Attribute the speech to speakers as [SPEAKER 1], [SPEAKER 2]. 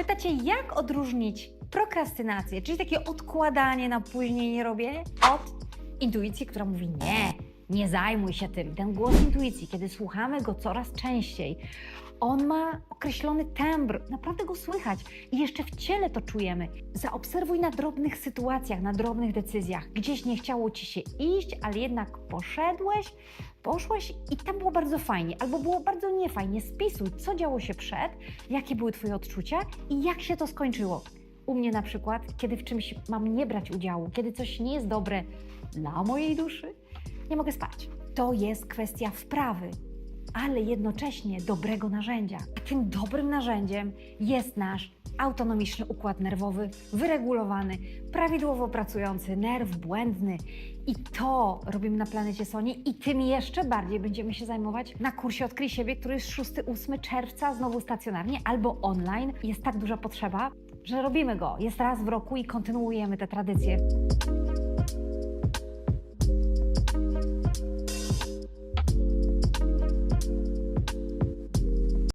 [SPEAKER 1] Pytacie, jak odróżnić prokrastynację, czyli takie odkładanie na później nie robię, od intuicji, która mówi nie, nie zajmuj się tym. Ten głos intuicji, kiedy słuchamy go coraz częściej, on ma określony tembr, naprawdę go słychać i jeszcze w ciele to czujemy. Zaobserwuj na drobnych sytuacjach, na drobnych decyzjach. Gdzieś nie chciało ci się iść, ale jednak poszedłeś, poszłeś i tam było bardzo fajnie, albo było bardzo niefajnie. Spisuj, co działo się przed, jakie były Twoje odczucia i jak się to skończyło. U mnie na przykład, kiedy w czymś mam nie brać udziału, kiedy coś nie jest dobre dla mojej duszy, nie mogę spać. To jest kwestia wprawy, ale jednocześnie dobrego narzędzia. A tym dobrym narzędziem jest nasz autonomiczny układ nerwowy, wyregulowany, prawidłowo pracujący, nerw błędny. I to robimy na planecie Soni i tym jeszcze bardziej będziemy się zajmować na kursie Odkryj siebie, który jest 6-8 czerwca, znowu stacjonarnie albo online. Jest tak duża potrzeba, że robimy go. Jest raz w roku i kontynuujemy tę tradycję.